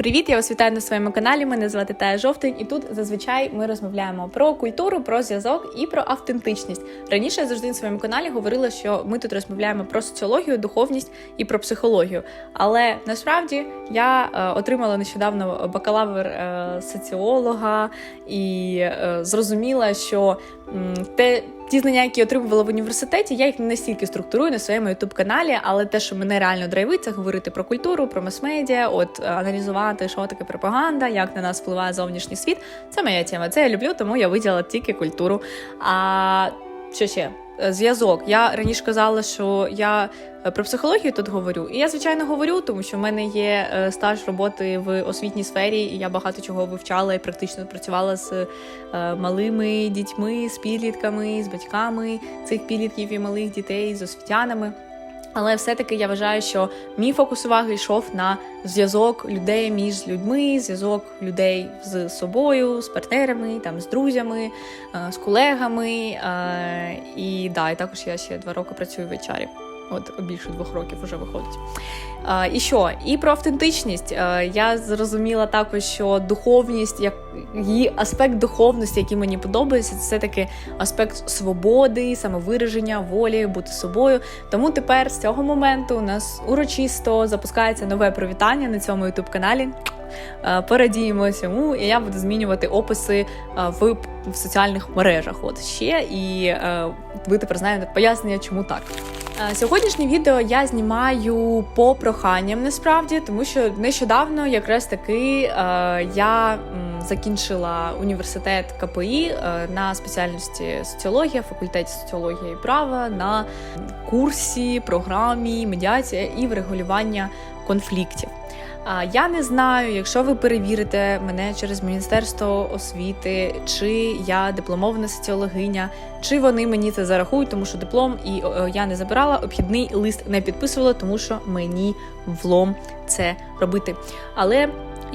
Привіт, я вас вітаю на своєму каналі. Мене звати Тая Жовтень, і тут зазвичай ми розмовляємо про культуру, про зв'язок і про автентичність. Раніше я завжди на своєму каналі говорила, що ми тут розмовляємо про соціологію, духовність і про психологію. Але насправді я е, отримала нещодавно бакалавр е, соціолога і е, зрозуміла, що те. Ті знання, які я отримувала в університеті, я їх не настільки структурую на своєму youtube каналі але те, що мене реально драйвить, це говорити про культуру, про мас-медіа, от аналізувати, що таке пропаганда, як на нас впливає зовнішній світ. Це моя тема. Це я люблю, тому я виділила тільки культуру. А що ще? Е, Зв'язок. Я раніше казала, що я е, про психологію тут говорю. І я, звичайно, говорю, тому що в мене є е, стаж роботи в освітній сфері, і я багато чого вивчала і практично працювала з малими дітьми, з підлітками, з батьками цих підлітків і малих дітей, з освітянами. Але все-таки я вважаю, що мій фокус уваги йшов на зв'язок людей між людьми, зв'язок людей з собою, з партнерами, там з друзями, е, з колегами. е, І да, і також я ще два роки працюю в HR. От більше двох років вже виходить. І що? І про автентичність. Я зрозуміла також, що духовність, як її аспект духовності, який мені подобається, це таки аспект свободи, самовираження, волі, бути собою. Тому тепер з цього моменту у нас урочисто запускається нове привітання на цьому youtube каналі. Порадіємо цьому, і я буду змінювати описи в, в соціальних мережах. От ще і ви тепер знаєте пояснення, чому так. Е, Сьогоднішнє відео я знімаю по проханням насправді, тому що нещодавно якраз таки е, я закінчила університет КПІ е, на спеціальності соціологія, факультеті соціології і права на курсі, програмі медіація і врегулювання конфліктів. Я не знаю, якщо ви перевірите мене через Міністерство освіти, чи я дипломована соціологиня, чи вони мені це зарахують, тому що диплом і я не забирала, обхідний лист не підписувала, тому що мені влом це робити. Але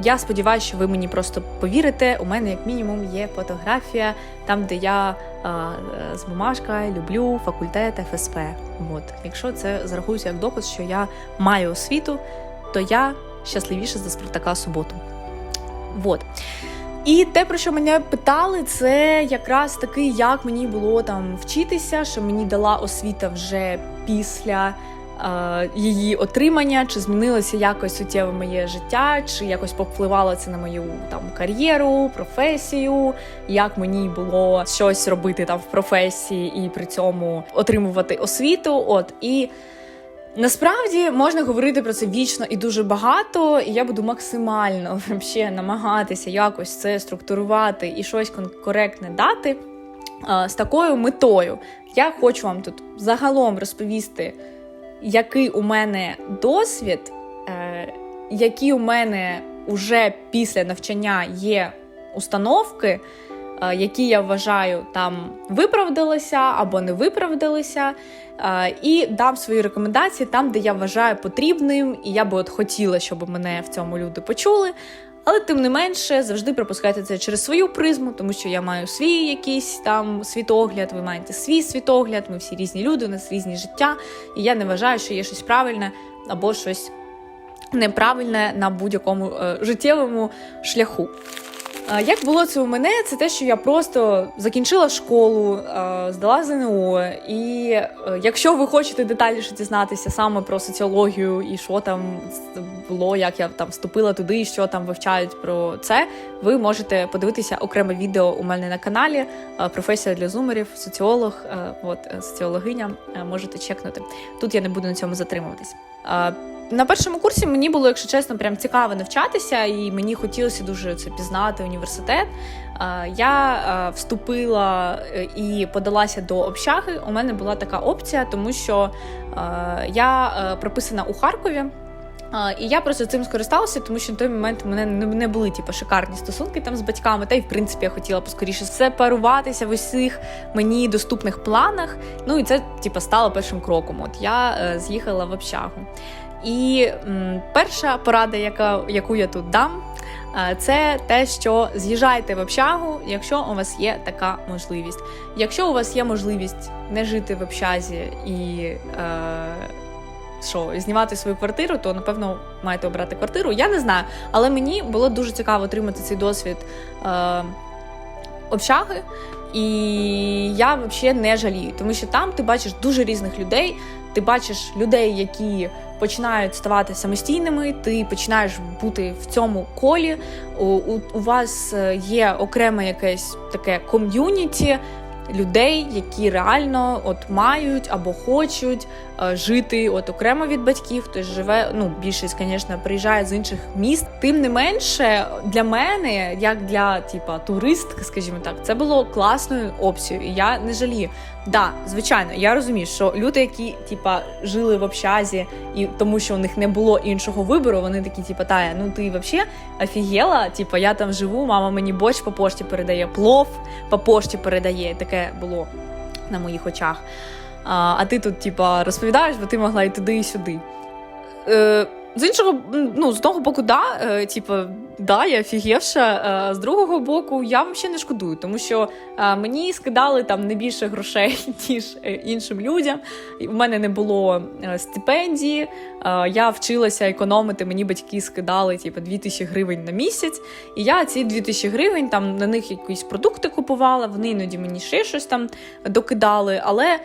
я сподіваюся, що ви мені просто повірите. У мене, як мінімум, є фотографія там, де я а, з бумажкою люблю факультет ФСП. От, якщо це зарахується як доказ, що я маю освіту, то я щасливіше за Спартака суботу. Вот. І те, про що мене питали, це якраз таки, як мені було там вчитися, що мені дала освіта вже після е, її отримання, чи змінилося якось суттєво моє життя, чи якось повпливало це на мою там кар'єру, професію, як мені було щось робити там в професії і при цьому отримувати освіту. От і. Насправді можна говорити про це вічно і дуже багато, і я буду максимально вообще намагатися якось це структурувати і щось коректне дати з такою метою. Я хочу вам тут загалом розповісти, який у мене досвід, е, які у мене уже після навчання є установки. Е, Які я вважаю там виправдалися або не виправдалися, Е, і дам свої рекомендації там, де я вважаю потрібним, і я би от хотіла, щоб мене в цьому люди почули. Але тим не менше, завжди пропускайте це через свою призму, тому що я маю свій якийсь там світогляд, ви маєте свій світогляд, ми всі різні люди, у нас різні життя. І я не вважаю, що є щось правильне або щось неправильне на будь-якому е, життєвому шляху. Як було це у мене, це те, що я просто закінчила школу, здала ЗНО, і е, якщо ви хочете детальніше дізнатися саме про соціологію і що там було, як я там вступила туди, і що там вивчають про це, ви можете подивитися окреме відео у мене на каналі. е, Професія для зумерів, соціолог, е, от соціологиня, можете чекнути. Тут я не буду на цьому затримуватись. На першому курсі мені було, якщо чесно, прям цікаво навчатися, і мені хотілося дуже це пізнати університет. Я вступила е, і подалася до общаги. У мене була така опція, тому що я е, прописана у Харкові. І я просто цим скористалася, тому що на той момент у мене не були типу, шикарні стосунки там з батьками, та й в принципі я хотіла поскоріше сепаруватися в усіх мені доступних планах. Ну і це типу, стало першим кроком. От я е, з'їхала в общагу. І м, перша порада, яка, яку я тут дам, е, це те, що з'їжджайте в общагу, якщо у вас є така можливість. Якщо у вас є можливість не жити в общазі і е, що знімати свою квартиру, то напевно маєте обрати квартиру. Я не знаю, але мені було дуже цікаво отримати цей досвід е, общаги. І я взагалі не жалію, тому що там ти бачиш дуже різних людей. Ти бачиш людей, які починають ставати самостійними, ти починаєш бути в цьому колі. У, у, у вас е, є окреме якесь таке ком'юніті людей, які реально от мають або хочуть е, жити от окремо від батьків. Хтось живе, ну більшість, звісно, приїжджає з інших міст. Тим не менше, для мене, як для типа туристки, скажімо так, це було класною опцією. І я не жалію. Да, звичайно, я розумію, що люди, які типа жили в общазі, і тому що у них не було іншого вибору, вони такі, типа, тая, ну ти взагалі офігела, типа я там живу, мама мені борщ по пошті передає, плов по пошті передає. Таке було на моїх очах. А, а ти тут, типа, розповідаєш, бо ти могла і туди, і сюди. Е, з іншого, ну, з одного боку, да, е, типу, да, я офігівша. Е, з другого боку, я взагалі не шкодую, тому що е, мені скидали там не більше грошей, ніж е, іншим людям. У мене не було стипендії, я вчилася економити, мені батьки скидали типу, 2000 гривень на місяць. І я ці 2000 гривень там на них якісь продукти купувала, вони іноді мені ще щось там докидали. Але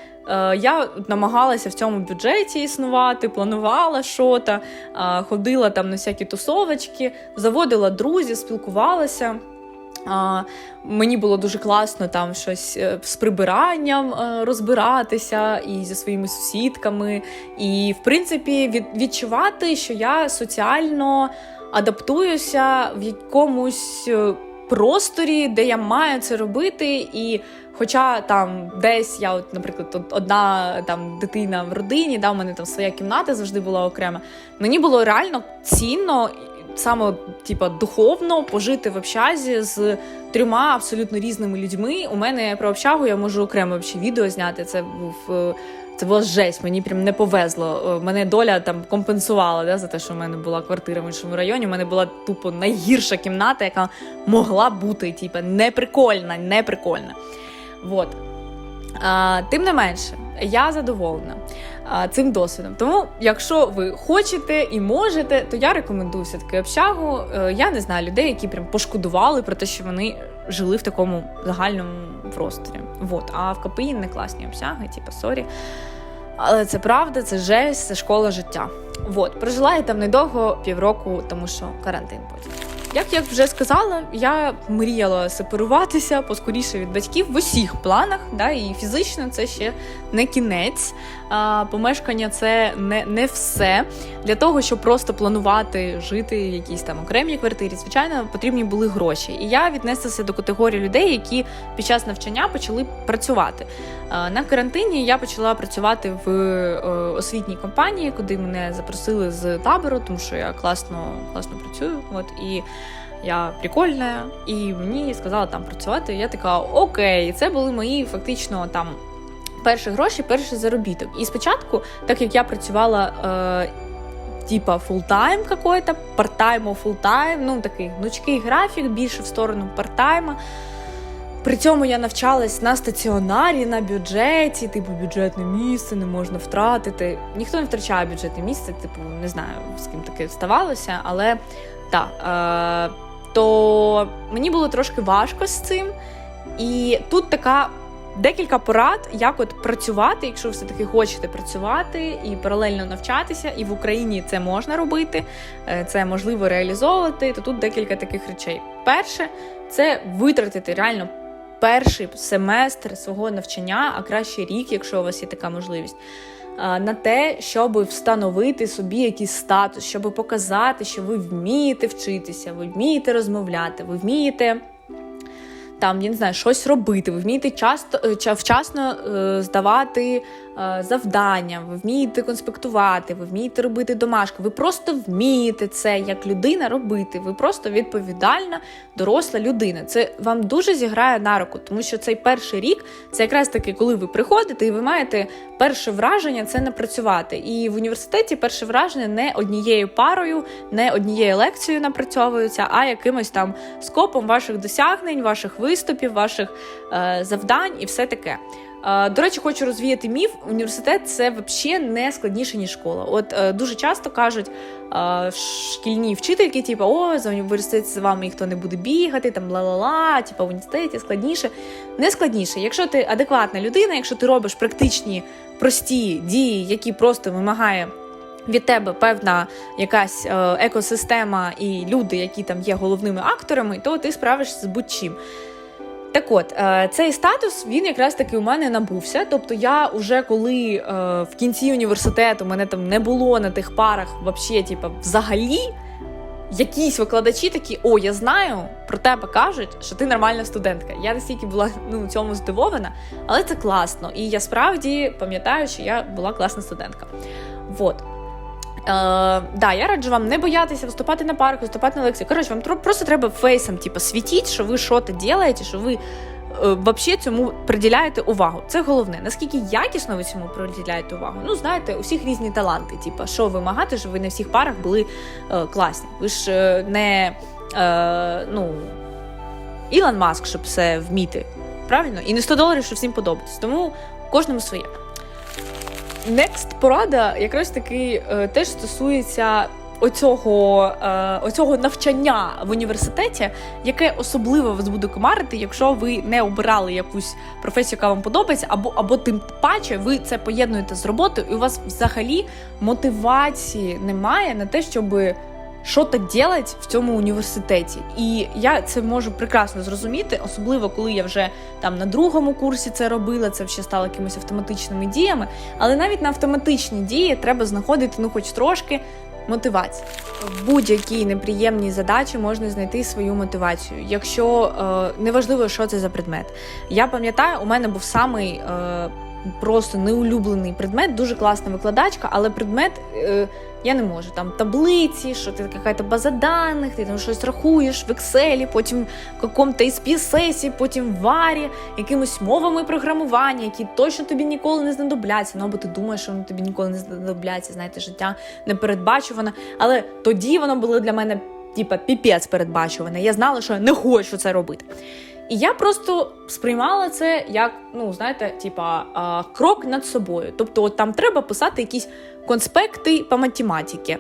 я намагалася в цьому бюджеті існувати, планувала що то ходила там на всякі тусовочки, заводила друзів, спілкувалася. А, Мені було дуже класно там щось е, з прибиранням е, розбиратися і зі своїми сусідками, і, в принципі, від, відчувати, що я соціально адаптуюся в якомусь е, просторі, де я маю це робити. і Хоча там десь я, от, наприклад, одна там дитина в родині, да, у мене там своя кімната завжди була окрема. Мені було реально цінно саме типа духовно пожити в общазі з трьома абсолютно різними людьми. У мене про общагу я можу окремо відео зняти. Це був. Е, це була жесть, мені прям не повезло. Е, мене доля там компенсувала да, за те, що в мене була квартира в іншому районі. У мене була тупо найгірша кімната, яка могла бути, типу, неприкольна, неприкольна. Вот. А, Тим не менше, я задоволена а, цим досвідом. Тому, якщо ви хочете і можете, то я рекомендую все-таки общагу. Е, я не знаю людей, які прям пошкодували про те, що вони жили в такому загальному просторі. Вот. А в КПІ не класні общаги, типу, сорі. Але це правда, це жесть, це школа життя. Вот. Прожила я там недовго, півроку, тому що карантин потім. Як я вже сказала, я мріяла сепаруватися поскоріше від батьків в усіх планах, да, і фізично це ще не кінець. А, Помешкання це не не все. Для того, щоб просто планувати жити в якійсь там окремій квартирі, звичайно, потрібні були гроші. І я віднеслася до категорії людей, які під час навчання почали працювати. А, на карантині я почала працювати в е, освітній компанії, куди мене запросили з табору, тому що я класно класно працюю. От і я прикольна, і мені сказали там працювати. Я така окей, це були мої фактично там перші гроші, перший заробіток. І спочатку, так як я працювала. Е, Типа фултайм какой-то, парт-тайм, фултайм, ну такий гнучкий графік, більше в сторону парт-тайма. При цьому я навчалась на стаціонарі, на бюджеті, типу бюджетне місце не можна втратити. Ніхто не втрачає бюджетне місце, типу, не знаю, з ким таке ставалося, але так. Е то мені було трошки важко з цим. І тут така декілька порад, як от працювати, якщо ви все-таки хочете працювати і паралельно навчатися, і в Україні це можна робити, е, це можливо реалізовувати. То тут декілька таких речей. Перше, це витратити реально. Перший семестр свого навчання, а краще рік, якщо у вас є така можливість, на те, щоб встановити собі якийсь статус, щоб показати, що ви вмієте вчитися, ви вмієте розмовляти, ви вмієте там, я не знаю, щось робити, ви вмієте часто е, вчасно е, здавати завдання, ви вмієте конспектувати, ви вмієте робити домашки. Ви просто вмієте це як людина робити. Ви просто відповідальна, доросла людина. Це вам дуже зіграє на руку, тому що цей перший рік це якраз таки, коли ви приходите і ви маєте перше враження це напрацювати. І в університеті перше враження не однією парою, не однією лекцією напрацьовується, а якимось там скопом ваших досягнень, ваших виступів, ваших е, завдань і все таке. До речі, хочу розвіяти міф. Університет це взагалі не складніше, ніж школа. От е, дуже часто кажуть шкільні вчительки, типу, о, за університет з вами ніхто не буде бігати, там ла-ла-ла, типу, в університеті складніше. Не складніше. Якщо ти адекватна людина, якщо ти робиш практичні прості дії, які просто вимагає. Від тебе певна якась е, екосистема і люди, які там є головними акторами, то ти справишся з будь-чим. Так от, е, цей статус він якраз таки у мене набувся. Тобто, я вже коли е, в кінці університету мене там не було на тих парах, вообще, типу, взагалі, якісь викладачі такі: о, я знаю, про тебе кажуть, що ти нормальна студентка. Я настільки була ну, цьому здивована, але це класно. І я справді пам'ятаю, що я була класна студентка. Вот. Е, да, я раджу вам не боятися виступати на парах, виступати на лекції. Коротше, вам просто треба фейсом, типу, світіть, що ви щось робите, що ви е, вообще цьому приділяєте увагу. Це головне. Наскільки якісно ви цьому приділяєте увагу? Ну, знаєте, у всіх різні таланти. Типу, що вимагати, щоб ви на всіх парах були е, класні. Ви ж е, не е, ну, Ілон Маск, щоб все вміти. Правильно? І не 100 доларів, щоб всім подобатись. Тому кожному своє. Next порада якраз таки е, теж стосується оцього, е, оцього навчання в університеті, яке особливо вас буде комарити, якщо ви не обирали якусь професію, яка вам подобається, або, або тим паче ви це поєднуєте з роботою, і у вас взагалі мотивації немає на те, щоби що-то делать в цьому університеті. І я це можу прекрасно зрозуміти, особливо коли я вже там на другому курсі це робила, це ще стало якимись автоматичними діями. Але навіть на автоматичні дії треба знаходити ну, хоч трошки. Мотивації. В будь-якій неприємній задачі можна знайти свою мотивацію, якщо е, неважливо, що це за предмет. Я пам'ятаю, у мене був самий е, просто неулюблений предмет, дуже класна викладачка, але предмет е, я не можу. Там таблиці, що ти якась база даних, ти там щось рахуєш в Excel, потім в якому-то SPSS, потім в варі, якимись мовами програмування, які точно тобі ніколи не знадобляться. Ну або ти думаєш, що вони тобі ніколи не знадобляться. Знаєте, життя непередбачуване. Але тоді воно було для мене типа піпець передбачуване. Я знала, що я не хочу це робити. І я просто сприймала це як, ну знаєте, типа крок над собою. Тобто, от там треба писати якісь конспекти по математиці.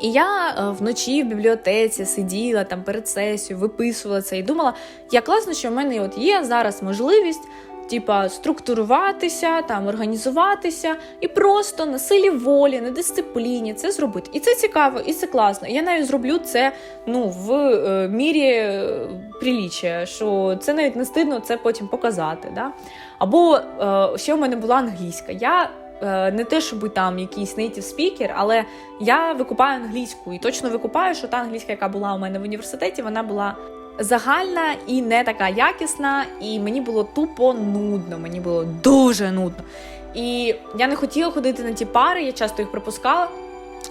І я е, вночі в бібліотеці сиділа там перед сесією, виписувала це і думала, як класно, що в мене от є зараз можливість. Типа структуруватися, там організуватися і просто на силі волі, на дисципліні це зробити. І це цікаво, і це класно. Я навіть зроблю це ну в е, мірі е, приліччя, що це навіть не стидно це потім показати. Да? Або е, ще в мене була англійська. Я е, не те, щоб там якийсь native speaker, але я викупаю англійську і точно викупаю, що та англійська, яка була у мене в університеті, вона була загальна і не така якісна, і мені було тупо нудно. Мені було дуже нудно. І я не хотіла ходити на ті пари, я часто їх пропускала.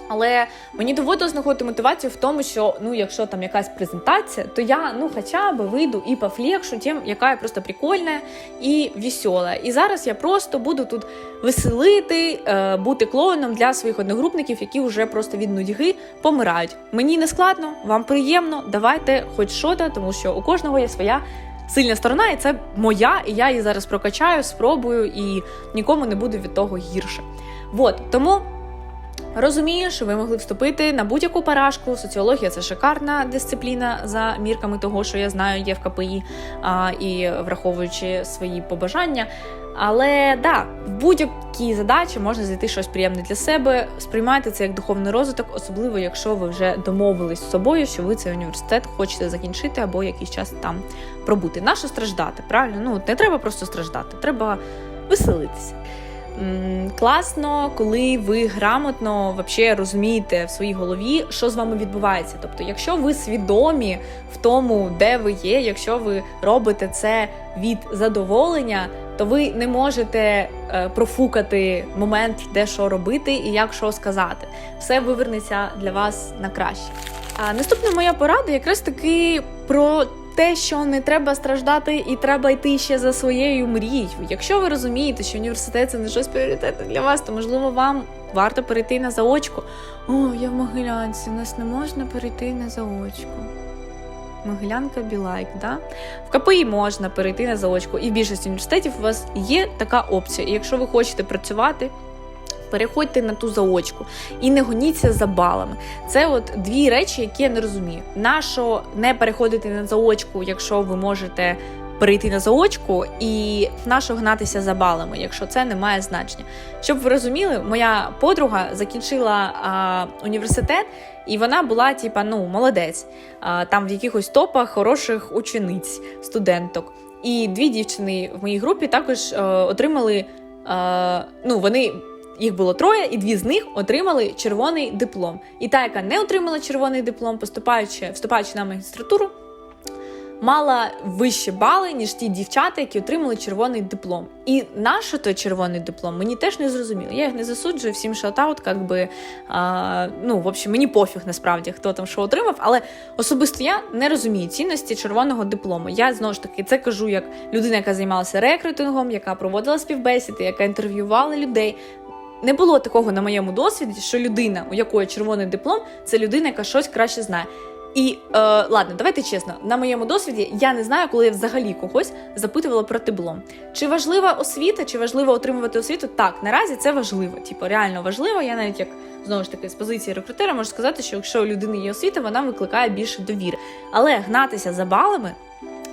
Але мені доводилось знаходити мотивацію в тому, що ну, якщо там якась презентація, то я ну хоча б вийду і пофлекшу тим, яка я просто прикольна і весела. І зараз я просто буду тут веселити, е, бути клоуном для своїх одногрупників, які вже просто від нудьги помирають. Мені не складно, вам приємно, давайте хоч що-то, тому що у кожного є своя. Сильна сторона, і це моя, і я її зараз прокачаю, спробую, і нікому не буде від того гірше. Вот тому Розумію, що ви могли вступити на будь-яку парашку. Соціологія це шикарна дисципліна за мірками того, що я знаю, є в КПІ а, і враховуючи свої побажання. Але да, в будь-якій задачі можна знайти щось приємне для себе. Сприймайте це як духовний розвиток, особливо якщо ви вже домовились з собою, що ви цей університет хочете закінчити або якийсь час там пробути. Нащо страждати? Правильно? Ну не треба просто страждати, треба веселитися. Класно, коли ви грамотно вообще розумієте в своїй голові, що з вами відбувається. Тобто, якщо ви свідомі в тому, де ви є, якщо ви робите це від задоволення, то ви не можете е, профукати момент, де що робити і як що сказати. Все вивернеться для вас на краще. А наступна моя порада якраз таки про те, що не треба страждати, і треба йти ще за своєю мрією. Якщо ви розумієте, що університет це не щось пріоритетне для вас, то можливо вам варто перейти на заочку. О, я в Могилянці, нас не можна перейти на заочку. Могилянка Білайк, да? В КПІ можна перейти на заочку, і в більшості університетів у вас є така опція. І якщо ви хочете працювати, переходьте на ту заочку і не гоніться за балами. Це от дві речі, які я не розумію. Нащо не переходити на заочку, якщо ви можете перейти на заочку, і нащо гнатися за балами, якщо це не має значення. Щоб ви розуміли, моя подруга закінчила а, університет, і вона була, типа, ну, молодець, а, там в якихось топах хороших учениць, студенток. І дві дівчини в моїй групі також е, отримали. Е, ну, вони їх було троє, і дві з них отримали червоний диплом. І та, яка не отримала червоний диплом, поступаючи, вступаючи на магістратуру, мала вищі бали, ніж ті дівчата, які отримали червоний диплом. І нащо той червоний диплом, мені теж не зрозуміло. Я їх не засуджую, всім шатаут, як би, а, ну, в общем, мені пофіг насправді, хто там що отримав, але особисто я не розумію цінності червоного диплому. Я знову ж таки це кажу як людина, яка займалася рекрутингом, яка проводила співбесіди, яка інтерв'ювала людей. Не було такого на моєму досвіді, що людина, у якої червоний диплом, це людина, яка щось краще знає. І е, ладно, давайте чесно, на моєму досвіді я не знаю, коли я взагалі когось запитувала про диплом. Чи важлива освіта, чи важливо отримувати освіту? Так, наразі це важливо. Типу, реально важливо. Я навіть як знову ж таки з позиції рекрутера можу сказати, що якщо у людини є освіта, вона викликає більше довіри. Але гнатися за балами.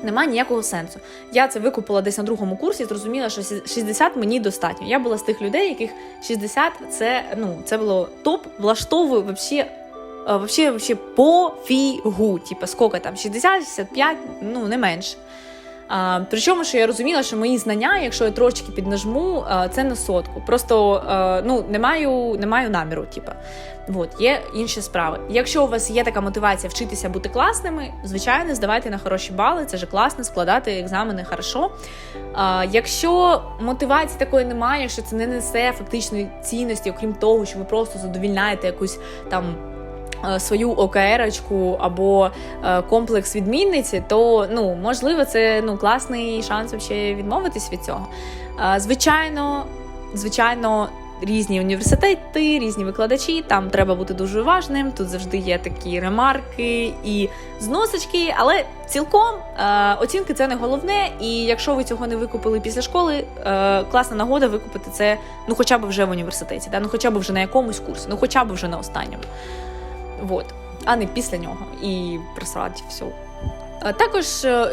Немає ніякого сенсу. Я це викупила десь на другому курсі, зрозуміла, що 60 мені достатньо. Я була з тих людей, яких 60 це ну це було топ, влаштовую вообще, вообще, вообще пофігу. Типа скільки там 60-65, ну не менше. А, Причому, що я розуміла, що мої знання, якщо я трошки піднажму, а, це на сотку. Просто а, ну, не маю не маю наміру. Типу. От, є інші справи. Якщо у вас є така мотивація вчитися бути класними, звичайно, здавайте на хороші бали, це ж класно, складати екзамени хорошо. А, Якщо мотивації такої немає, якщо це не несе фактичної цінності, окрім того, що ви просто задовільняєте якусь там. Свою ОКРочку або е, комплекс відмінниці, то ну можливо це ну класний шанс відмовитись від цього. Е, звичайно, звичайно, різні університети, різні викладачі. Там треба бути дуже уважним. Тут завжди є такі ремарки і зносочки, але цілком е, оцінки це не головне. І якщо ви цього не викупили після школи, е, класна нагода викупити це ну, хоча б вже в університеті, да? ну хоча б вже на якомусь курсі, ну хоча б вже на останньому. Вот. А не після нього і просрати все. Також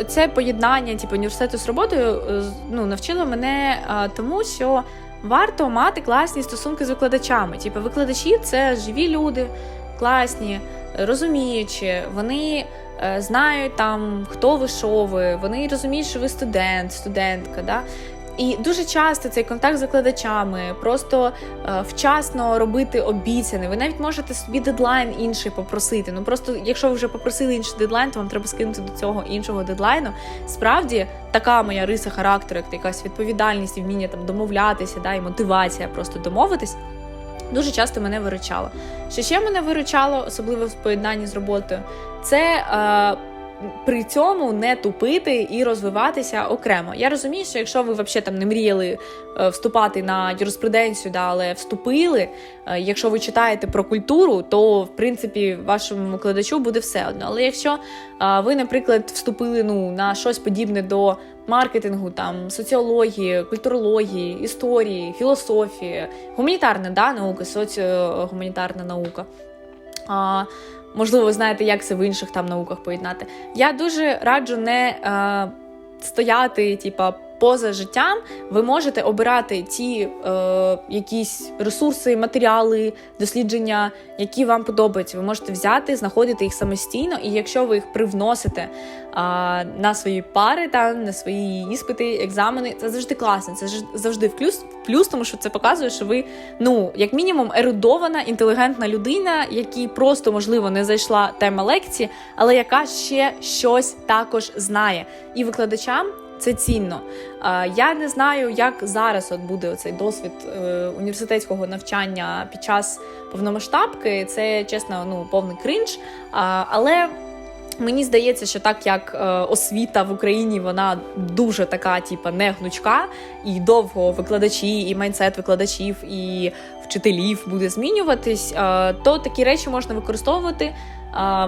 це поєднання типу, університету з роботою ну, навчило мене тому, що варто мати класні стосунки з викладачами. Типу, викладачі це живі люди, класні, розуміючі, вони е, знають там, хто ви що ви, вони розуміють, що ви студент, студентка. Да? І дуже часто цей контакт з викладачами, просто е, вчасно робити обіцяни. Ви навіть можете собі дедлайн інший попросити. Ну просто, якщо ви вже попросили інший дедлайн, то вам треба скинути до цього іншого дедлайну. Справді, така моя риса характеру, як якась відповідальність і вміння там домовлятися, да, і мотивація просто домовитись. Дуже часто мене виручало. Що ще мене виручало, особливо в поєднанні з роботою, це. Е, при цьому не тупити і розвиватися окремо. Я розумію, що якщо ви взагалі там не мріяли е, вступати на юриспруденцію, да, але вступили. Е, якщо ви читаєте про культуру, то в принципі вашому викладачу буде все одно. Але якщо е, ви, наприклад, вступили ну, на щось подібне до маркетингу, там соціології, культурології, історії, філософії, гуманітарна да, наука, соціогуманітарна наука. Можливо, ви знаєте, як це в інших там науках поєднати. Я дуже раджу не е, стояти, типа поза життям, ви можете обирати ті е, якісь ресурси, матеріали, дослідження, які вам подобаються. Ви можете взяти, знаходити їх самостійно, і якщо ви їх привносите е, на свої пари, та на свої іспити, екзамени, це завжди класно. Це завжди в плюс, в плюс, тому що це показує, що ви, ну, як мінімум, ерудована, інтелігентна людина, якій просто можливо не зайшла тема лекції, але яка ще щось також знає. І викладачам це цінно. Я не знаю, як зараз от буде цей досвід е, університетського навчання під час повномасштабки. Це чесно, ну повний кринж. Але Мені здається, що так як е, освіта в Україні вона дуже така, типа, не гнучка, і довго викладачі, і майндсет викладачів, і вчителів буде змінюватись, е, то такі речі можна використовувати.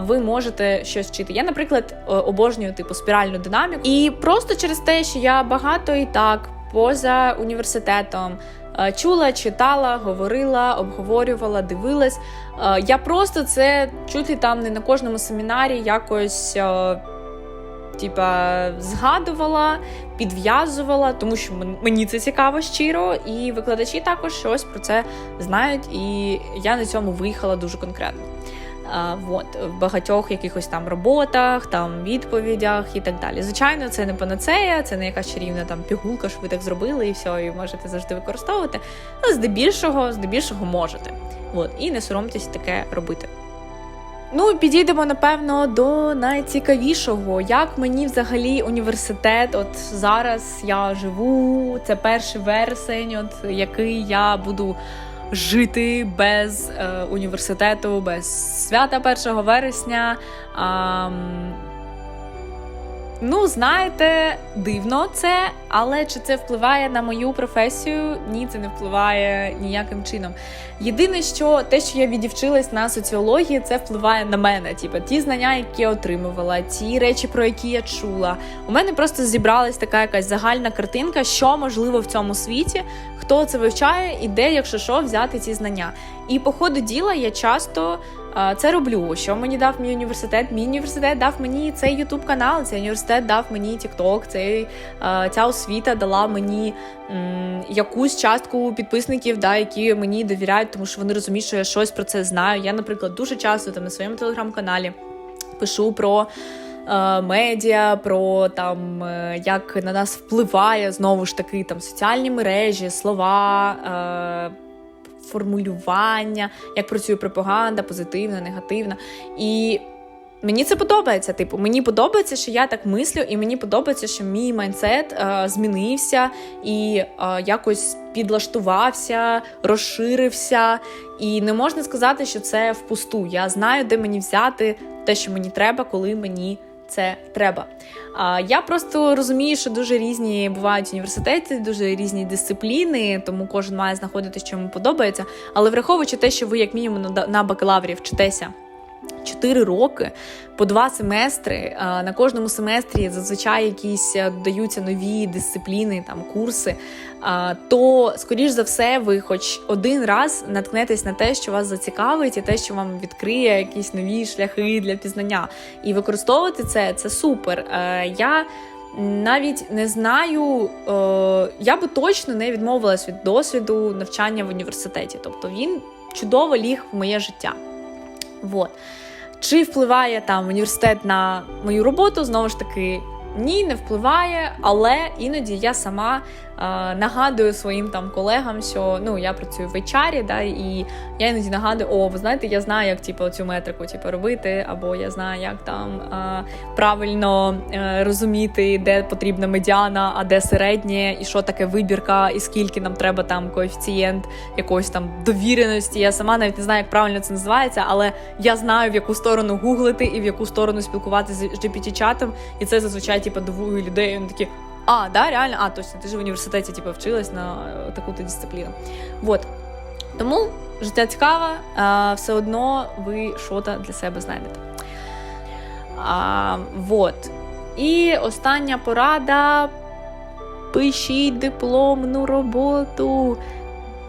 Ви можете щось вчити. Я, наприклад, е, обожнюю типу спіральну динаміку, і просто через те, що я багато і так поза університетом е, чула, читала, говорила, обговорювала, дивилась. Е, Я просто це чуть ли там не на кожному семінарі якось. Типа згадувала, підв'язувала, тому що мені це цікаво щиро, і викладачі також щось про це знають, і я на цьому виїхала дуже конкретно. А, вот, в багатьох якихось там роботах, там відповідях і так далі. Звичайно, це не панацея, це не якась чарівна там пігулка, що ви так зробили, і все, і можете завжди використовувати. Ну, здебільшого, здебільшого можете. От, і не соромтесь таке робити. Ну, підійдемо напевно до найцікавішого, як мені взагалі університет. От зараз я живу, це перший вересень, от який я буду жити без е, університету, без свята 1 вересня. Ну, знаєте, дивно це, але чи це впливає на мою професію? Ні, це не впливає ніяким чином. Єдине, що те, що я відівчилась на соціології, це впливає на мене. Типу, ті знання, які я отримувала, ті речі, про які я чула. У мене просто зібралась така якась загальна картинка, що можливо в цьому світі, хто це вивчає, і де, якщо що, взяти ці знання. І по ходу діла я часто е, це роблю. Що мені дав мій університет? Мій університет дав мені цей ютуб канал, цей університет дав мені цей е, ця освіта дала мені м, якусь частку підписників, да, які мені довіряють, тому що вони розуміють, що я щось про це знаю. Я, наприклад, дуже часто там на своєму телеграм-каналі пишу про. е, Медіа про там як на нас впливає знову ж таки там соціальні мережі, слова, формулювання, як працює пропаганда, позитивна, негативна. І мені це подобається. Типу, мені подобається, що я так мислю, і мені подобається, що мій майндсет е, змінився і е, якось підлаштувався, розширився. І не можна сказати, що це впусту. Я знаю, де мені взяти те, що мені треба, коли мені. Це треба. А я просто розумію, що дуже різні бувають університети, дуже різні дисципліни, тому кожен має знаходити, що йому подобається. Але враховуючи те, що ви, як мінімум, на- бакалаврі вчитеся 4 роки по два семестри. На кожному семестрі зазвичай якісь е, додаються нові дисципліни, там курси. То, скоріш за все, ви хоч один раз наткнетесь на те, що вас зацікавить, і те, що вам відкриє якісь нові шляхи для пізнання. І використовувати це це супер. Е, Я навіть не знаю, е, я би точно не відмовилась від досвіду навчання в університеті. Тобто він чудово ліг в моє життя. Вот. Чи впливає там університет на мою роботу? Знову ж таки, ні, не впливає, але іноді я сама нагадую своїм там колегам, що ну я працюю в HR, да, і я іноді нагадую, о, ви знаєте, я знаю, як типу, цю метрику типу, робити, або я знаю, як там правильно е, розуміти, де потрібна медіана, а де середнє, і що таке вибірка, і скільки нам треба там коефіцієнт якоїсь там довіреності. Я сама навіть не знаю, як правильно це називається, але я знаю, в яку сторону гуглити і в яку сторону спілкуватися з GPT-чатом, і це зазвичай типу, дивує людей. Вони такі. А, да, реально, а точно, ти ж в університеті типу, вчилась на е, таку-то дисципліну. Вот. Тому життя цікаве, все одно ви щось для себе знайдете. А, вот. І остання порада. Пишіть дипломну роботу.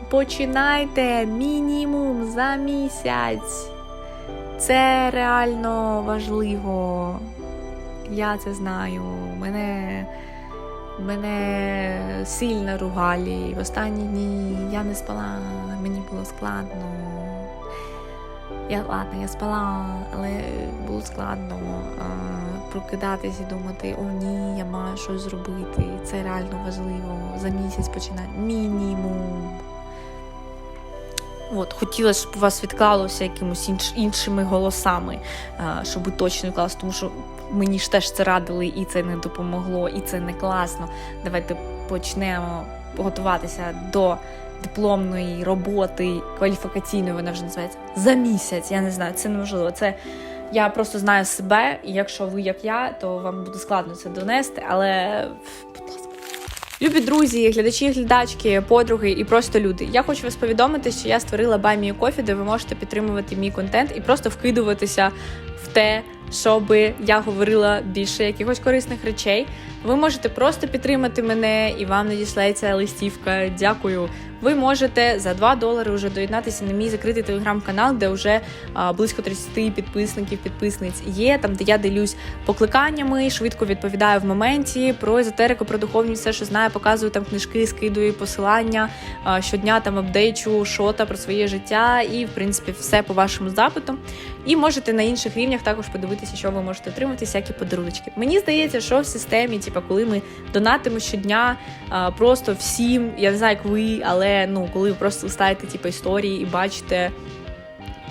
Починайте мінімум за місяць. Це реально важливо. Я це знаю. Мене, мене сильно ругали. В останні дні я не спала, мені було складно. Я ладно, я спала, але було складно а, прокидатись і думати, о ні, я маю щось зробити. Це реально важливо. За місяць починати. Мінімум. От, хотілося, щоб у вас відклалося якимось інш, іншими голосами, а, щоб ви точно відклалося, тому що мені ж теж це радили, і це не допомогло, і це не класно. Давайте почнемо готуватися до дипломної роботи, кваліфікаційної вона вже називається за місяць. Я не знаю, це неможливо. Це Я просто знаю себе, і якщо ви як я, то вам буде складно це донести, але. Любі друзі, глядачі, глядачки, подруги і просто люди. Я хочу вас повідомити, що я створила Buy Кофі, де ви можете підтримувати мій контент і просто вкидуватися в те, щоб я говорила більше якихось корисних речей. Ви можете просто підтримати мене і вам надішлеться листівка. Дякую. Ви можете за 2 долари вже доєднатися на мій закритий телеграм-канал, де вже близько 30 підписників, підписниць є. Там, де я делюсь покликаннями, швидко відповідаю в моменті про езотерику, про духовність, все, що знаю, показую там книжки, скидую посилання. Щодня там апдейчу шота про своє життя і, в принципі, все по вашому запиту. І можете на інших рівнях також подивитися, що ви можете отримати, всякі подарунки. Мені здається, що в системі, типу, коли ми донатимо щодня, а, просто всім, я не знаю, як ви, але ну коли ви просто ставите типу, історії і бачите.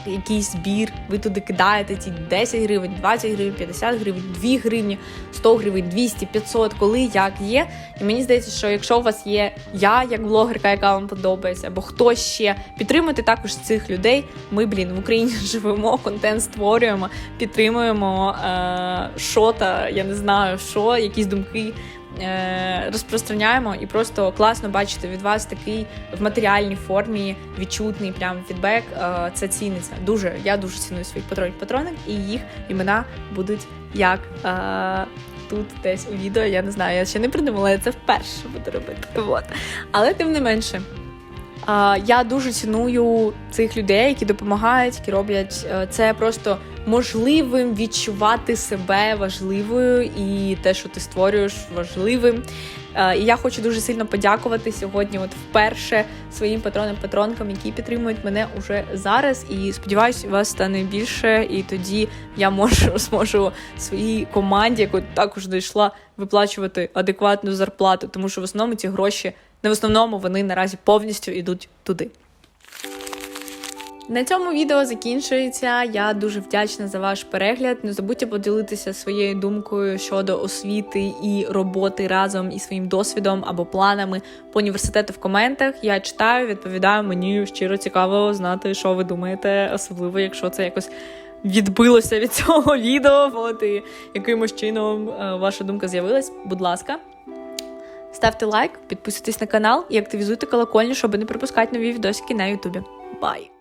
Якийсь збір, ви туди кидаєте ті 10 гривень, 20 гривень, 50 гривень, 2 гривні, 100 гривень, 200, 500, коли як є. І мені здається, що якщо у вас є я, як блогерка, яка вам подобається, або хтось ще, підтримуйте також цих людей. Ми, блін, в Україні живемо, контент створюємо, підтримуємо е- шота, я не знаю, що, якісь думки. Е, Розпространяємо і просто класно бачити від вас такий в матеріальній формі відчутний прям фідбек. Е, Це ціниться. Дуже я дуже ціную своїх патронів патронок, і їх імена будуть як е, тут десь у відео. Я не знаю, я ще не придумала, я це вперше буду робити. Вот. Але тим не менше. Я дуже ціную цих людей, які допомагають, які роблять е, це просто можливим відчувати себе важливою і те, що ти створюєш, важливим. Е, І я хочу дуже сильно подякувати сьогодні, от вперше своїм патронам-патронкам, які підтримують мене уже зараз. І сподіваюся, вас стане більше. І тоді я можу зможу своїй команді, яку також дійшла, виплачувати адекватну зарплату, тому що в основному ці гроші не в основному вони наразі повністю йдуть туди. На цьому відео закінчується. Я дуже вдячна за ваш перегляд. Не забудьте поділитися своєю думкою щодо освіти і роботи разом із своїм досвідом або планами по університету в коментах. Я читаю, відповідаю. Мені щиро цікаво знати, що ви думаєте, особливо якщо це якось. Відбилося від цього відео, от і якимось чином е, ваша думка з'явилась. Будь ласка, ставте лайк, підписуйтесь на канал і активізуйте колокольню, щоб не пропускати нові відосики на Ютубі. Бай!